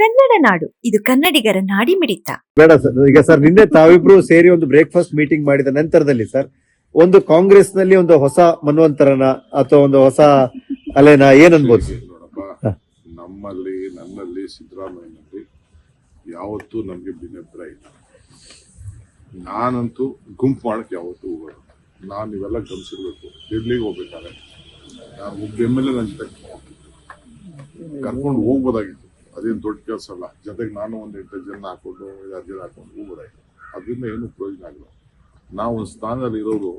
ಕನ್ನಡ ನಾಡು. ಇದು ಕನ್ನಡಿಗರ ನಾಡಿ ಮಿಡಿತ ಬೇಡ ಸರ್. ಈಗ ಸರ್ ನಿನ್ನೆ ತಾವಿಬ್ರು ಸೇರಿ ಒಂದು ಬ್ರೇಕ್ಫಾಸ್ಟ್ ಮೀಟಿಂಗ್ ಮಾಡಿದ ನಂತರದಲ್ಲಿ ಸರ್ ಒಂದು ಕಾಂಗ್ರೆಸ್ನಲ್ಲಿ ಒಂದು ಹೊಸ ಮನ್ವಂತರನ ಅಥವಾ ಒಂದು ಹೊಸ ಅಲೆನ ಏನ್ ಅನ್ಬೋದು ನೋಡಪ್ಪ. ನಮ್ಮಲ್ಲಿ ನನ್ನಲ್ಲಿ ಸಿದ್ದರಾಮಯ್ಯನಲ್ಲಿ ಯಾವತ್ತೂ ನಮಗೆ ಭಿನ್ನಾಭಿಪ್ರಾಯ ಇಲ್ಲ. ನಾನಂತೂ ಗುಂಪು ಮಾಡಕ್ಕೆ ಯಾವತ್ತೂ ಹೋಗೋದು ನಾನು ಇವೆಲ್ಲ ಗಮನಿಸಿರ್ಬೇಕು ಡೆಲ್ಲಿಗೆ ಹೋಗ್ಬೇಕಾದ್ರೆ ನಾನು ಒಬ್ಬ ಎಂ ಎಲ್ ಎ ನನ್ನ ಜೊತೆ ಕರ್ಕೊಂಡು ಹೋಗ್ಬೋದಾಗಿತ್ತು. ಅದೇನು ದೊಡ್ಡ ಕೆಲಸ ಅಲ್ಲ. ಜೊತೆಗೆ ನಾನು ಒಂದು ಎಂಟು ಜನ ಹಾಕೊಂಡು ಐದಾರು ಜನ ಹಾಕೊಂಡು ಹೋಗ್ಬಿಡಾಯ್ತು ಅದರಿಂದ ಏನು ಪ್ರಯೋಜನ ಆಗಲ್ಲ. ನಾವು ಒಂದು ಸ್ಥಾನದಲ್ಲಿ ಇರೋರು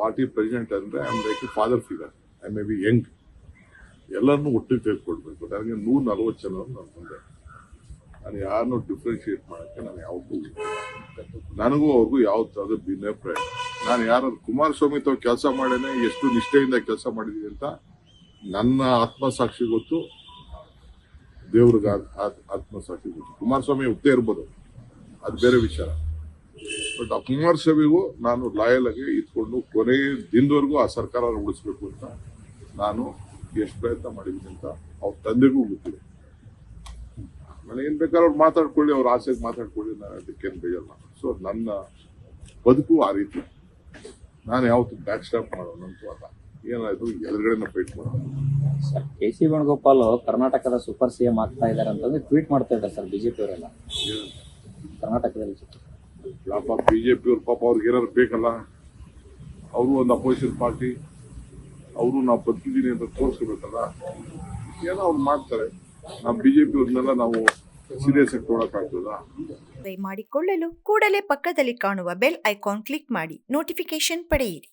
ಪಾರ್ಟಿ ಪ್ರೆಸಿಡೆಂಟ್ ಅಂದರೆ I like father figure I may be young ಎಲ್ಲರನ್ನೂ ಒಟ್ಟಿಗೆ ತೆಗೆದುಕೊಳ್ಬೇಕು ನನಗೆ ನೂರ ನಲ್ವತ್ತು ಜನ ನಾನು ಮುಂದೆ. ನಾನು ಯಾರನ್ನು ಡಿಫ್ರೆನ್ಶಿಯೇಟ್ ಮಾಡೋಕ್ಕೆ ನಾನು ಯಾವತ್ತೂ ನನಗೂ ಅವ್ರಿಗೂ ಯಾವ ಥರದ ಭಿನ್ನಾಭಿಪ್ರಾಯ ನಾನು ಯಾರು ಕುಮಾರಸ್ವಾಮಿ ತಾವು ಕೆಲಸ ಮಾಡೇನೆ ಎಷ್ಟು ನಿಷ್ಠೆಯಿಂದ ಕೆಲಸ ಮಾಡಿದ್ದೀನಿ ಅಂತ ನನ್ನ ಆತ್ಮಸಾಕ್ಷಿ ಗೊತ್ತು. ದೇವ್ರಿಗೆ ಆತ್ಮ ಸಾಕ್ಷಿ ಆತ್ಮಸಾಕ್ಷಿ ಕುಮಾರಸ್ವಾಮಿ ಒಪ್ಪೇ ಇರ್ಬೋದು. ಅದು ಬೇರೆ ವಿಚಾರ. ಬಟ್ ಆ ಕುಮಾರಸ್ವಾಮಿಗೂ ನಾನು ಲಾಯಲ್ ಆಗಿ ಇದ್ಕೊಂಡು ಕೊನೆ ದಿನದವರೆಗೂ ಆ ಸರ್ಕಾರ ಉಳಿಸ್ಬೇಕು ಅಂತ ನಾನು ಎಷ್ಟು ಪ್ರಯತ್ನ ಮಾಡಿದ್ದೀನಿ ಅಂತ ಅವ್ರ ತಂದೆಗೂ ಗೊತ್ತಿದೆ. ನಾನು ಏನ್ ಬೇಕಾದ್ರೆ ಅವ್ರು ಮಾತಾಡ್ಕೊಳ್ಳಿ, ಅವ್ರ ಆಸೆಗೆ ಮಾತಾಡ್ಕೊಳ್ಳಿ, ನಾನು ಅದಕ್ಕೇನು ಬೇಜಲ್ಲ ಸೊ ನನ್ನ ಬದುಕು ಆ ರೀತಿ. ನಾನು ಯಾವತ್ತು ಬ್ಯಾಕ್ ಸ್ಟಾಪ್ ಮಾಡೋಣಂತೂ ಅಲ್ಲ. ಏನಾಯ್ತು? ಎದುರುಗಡೆನ ಫೈಟ್ ಮಾಡೋಣ. ಸರ್ ಕೆ ಸಿ ವೇಣುಗೋಪಾಲ್ ಕರ್ನಾಟಕದ ಸೂಪರ್ ಸಿಎಂ ಆಗ್ತಾ ಇದ್ದಾರೆ ಅಂತಂದ್ರೆ ಟ್ವೀಟ್ ಮಾಡ್ತಾ ಇದ್ದಾರೆ ಸರ್ ಬಿಜೆಪಿ ಅವರೆಲ್ಲ. ಕರ್ನಾಟಕದಲ್ಲಿ ಪಾಪ ಬಿಜೆಪಿ ಅವ್ರ ಪಾಪ ಅವ್ರಿಗೆ ಏನಾದ್ರು ಬೇಕಲ್ಲ? ಅವರು ಒಂದು ಅಪೋಸಿಷನ್ ಪಾರ್ಟಿ ಅವರು ನಾವು ಬದುಕಿದ್ದೀನಿ ಅಂತ ತೋರಿಸ್ಕೋಬೇಕಲ್ಲ? ಏನೋ ಅವ್ರು ಮಾಡ್ತಾರೆ. ನಾವು ಬಿಜೆಪಿ ಅವ್ರನ್ನೆಲ್ಲ ನಾವು ಸೀರಿಯಸ್ ಆಗಿ ತೊಗೊಳಕಾಗ್ತದ ಮಾಡಿಕೊಳ್ಳಲು ಕೂಡಲೇ ಪಕ್ಕದಲ್ಲಿ ಕಾಣುವ ಬೆಲ್ ಐಕಾನ್ ಕ್ಲಿಕ್ ಮಾಡಿ ನೋಟಿಫಿಕೇಶನ್ ಪಡೆಯಿರಿ.